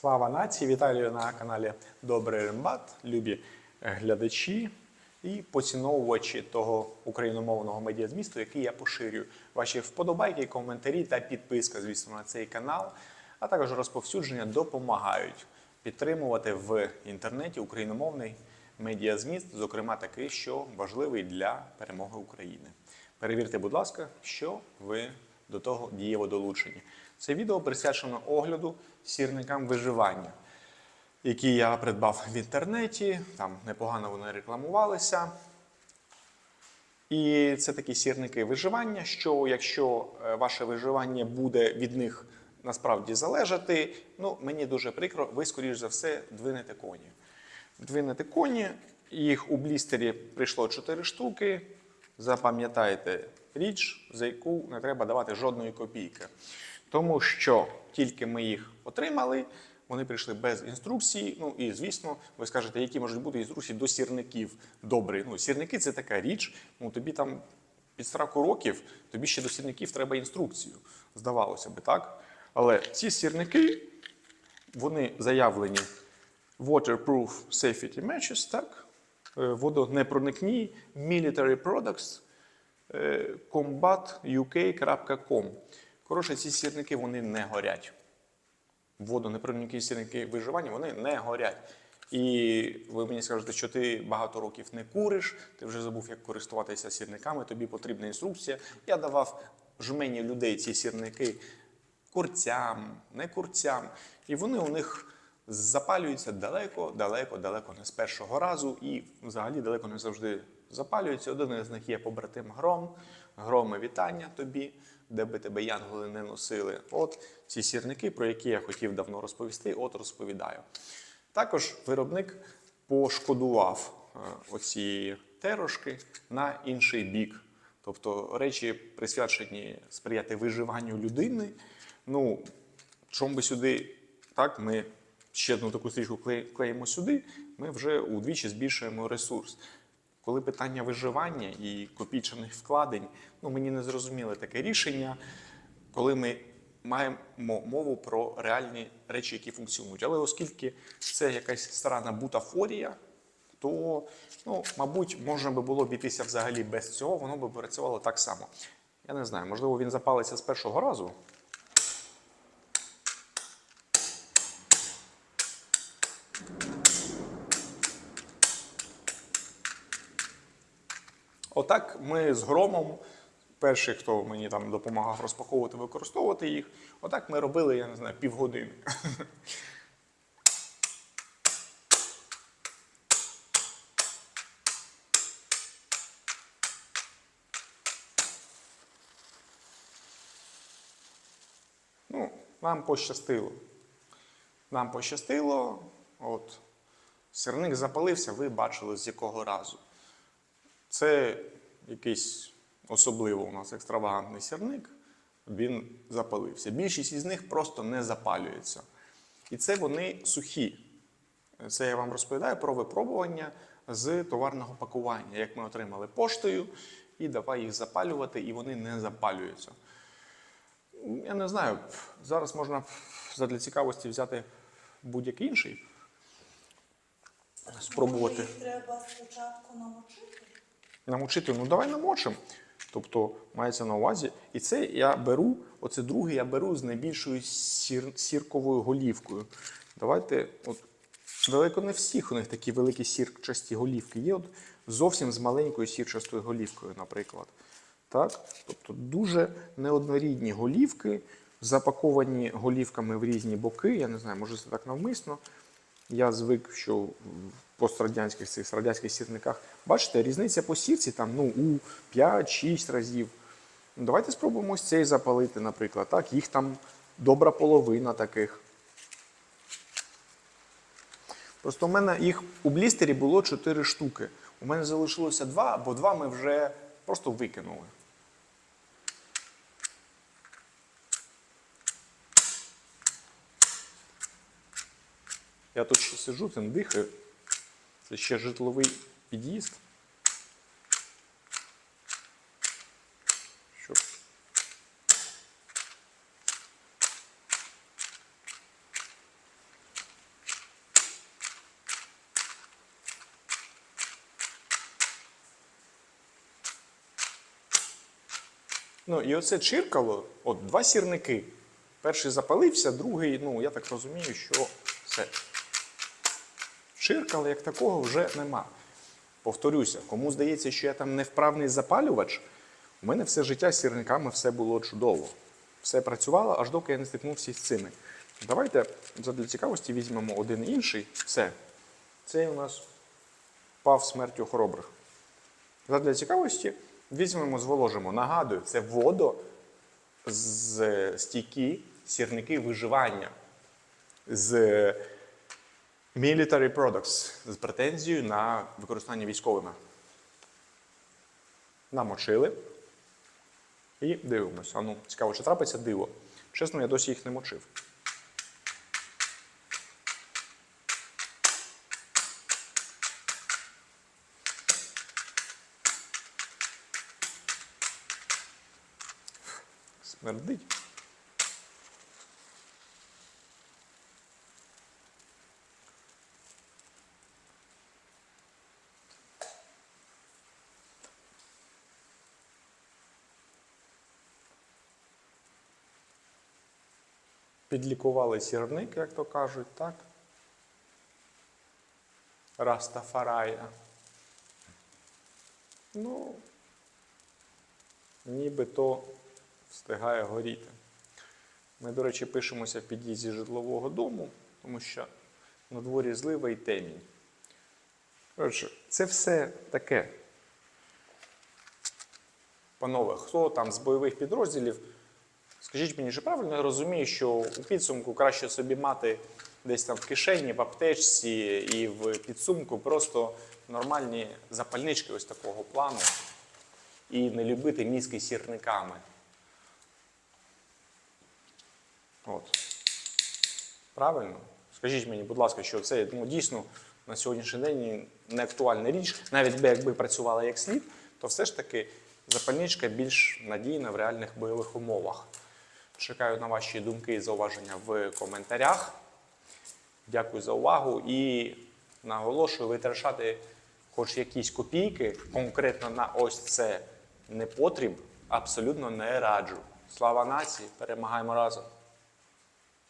Слава нації! Вітаю на каналі Добрий Рембат, любі глядачі і поціновувачі того україномовного медіазмісту, який я поширюю. Ваші вподобайки, коментарі та підписка, звісно, на цей канал, а також розповсюдження допомагають підтримувати в інтернеті україномовний медіазміст, зокрема такий, що важливий для перемоги України. Перевірте, будь ласка, що ви до того дієво долучені. Це відео присвячено огляду сірникам виживання, які я придбав в інтернеті. Там непогано вони рекламувалися. І це такі сірники виживання, що якщо е, ваше виживання буде від них насправді залежати, ну мені дуже прикро, ви, скоріш за все, двинете коні. Двинете коні, їх у блістері прийшло 4 штуки. Запам'ятайте річ, за яку не треба давати жодної копійки. Тому що тільки ми їх отримали, вони прийшли без інструкції. Ну і звісно, ви скажете, які можуть бути інструкції до сірників. Добре, ну сірники це така річ. Ну тобі там під страху років, тобі ще до сірників треба інструкцію. Здавалося би, так? Але ці сірники, вони заявлені waterproof safety matches, так? Е, Водонепроникні military products е, combatuk.com. Коротше, ці сірники вони не горять. Водонепроникні сірники виживання вони не горять. І ви мені скажете, що ти багато років не куриш, ти вже забув, як користуватися сірниками, тобі потрібна інструкція. Я давав жмені людей ці сірники курцям, не курцям. І вони у них запалюються далеко, далеко, далеко не з першого разу, і взагалі далеко не завжди запалюються. Один із них є побратим Гром. Громе, вітання тобі, де би тебе янголи не носили. От ці сірники, про які я хотів давно розповісти, от розповідаю. Також виробник пошкодував е, оці терошки на інший бік. Тобто речі присвячені сприяти виживанню людини. Ну, чому би сюди, так, ми ще одну таку стрічку клеїмо сюди, ми вже удвічі збільшуємо ресурс. Коли питання виживання і копійчаних вкладень, ну мені не зрозуміле таке рішення, коли ми маємо мову про реальні речі, які функціонують. Але оскільки це якась старана бутафорія, то, ну, мабуть, можна би було обійтися взагалі без цього, воно би працювало так само. Я не знаю, можливо, він запалиться з першого разу. Отак ми з громом, перший, хто мені там допомагав розпаковувати, використовувати їх, отак ми робили, я не знаю, півгодини. Ну, нам пощастило. Нам пощастило, от сирник запалився, ви бачили з якого разу. Це якийсь особливо у нас екстравагантний сірник, він запалився. Більшість із них просто не запалюється. І це вони сухі. Це я вам розповідаю про випробування з товарного пакування, як ми отримали поштою, і давай їх запалювати, і вони не запалюються. Я не знаю, зараз можна задля цікавості взяти будь-який інший, спробувати. Треба спочатку намочити? Намочити, ну давай намочимо. Тобто мається на увазі. І це я беру, оце друге я беру з найбільшою сір, сірковою голівкою. Давайте, от далеко не всіх у них такі великі сірчасті голівки є. От зовсім з маленькою сірчастою голівкою, наприклад. Так? Тобто дуже неоднорідні голівки, запаковані голівками в різні боки. Я не знаю, може це так навмисно. Я звик, що пострадянських цих радянських сірниках, бачите, різниця по сірці там ну, у 5-6 разів. Ну, Давайте спробуємо ось цей запалити, наприклад. Так, їх там добра половина таких. Просто у мене їх у блістері було 4 штуки. У мене залишилося 2, бо 2 ми вже просто викинули. Я тут ще сиджу, тим дихаю. Це ще житловий під'їзд. Ну, і оце чиркало, от два сірники. Перший запалився, другий, ну, я так розумію, що все. Чиркала як такого вже нема. Повторюся, кому здається, що я там невправний запалювач, у мене все життя з сірниками все було чудово. Все працювало, аж доки я не стикнувся з цими. Давайте задля цікавості візьмемо один інший. Все. Цей у нас пав смертю хоробрих. Задля цікавості візьмемо, зволожимо. Нагадую, це водо з стійкі сірники виживання з military products з претензією на використання військовими. Намочили. І дивимося. А ну, цікаво, чи трапиться диво. Чесно, я досі їх не мочив. Смердить. Підлікували сірник, як то кажуть, так? Растафарая. Ну, нібито встигає горіти. Ми, до речі, пишемося в під'їзді житлового дому, тому що на дворі злива і темінь. Це все таке. Панове, хто там з бойових підрозділів, скажіть мені, чи правильно я розумію, що у підсумку краще собі мати десь там в кишені, в аптечці і в підсумку просто нормальні запальнички ось такого плану і не любити мізки сірниками. От. Правильно? Скажіть мені, будь ласка, що це ну, дійсно на сьогоднішній день не актуальна річ. Навіть би якби працювала як слід, то все ж таки запальничка більш надійна в реальних бойових умовах. Чекаю на ваші думки і зауваження в коментарях. Дякую за увагу і наголошую витрачати хоч якісь копійки конкретно на ось це непотріб, абсолютно не раджу. Слава нації! Перемагаємо разом!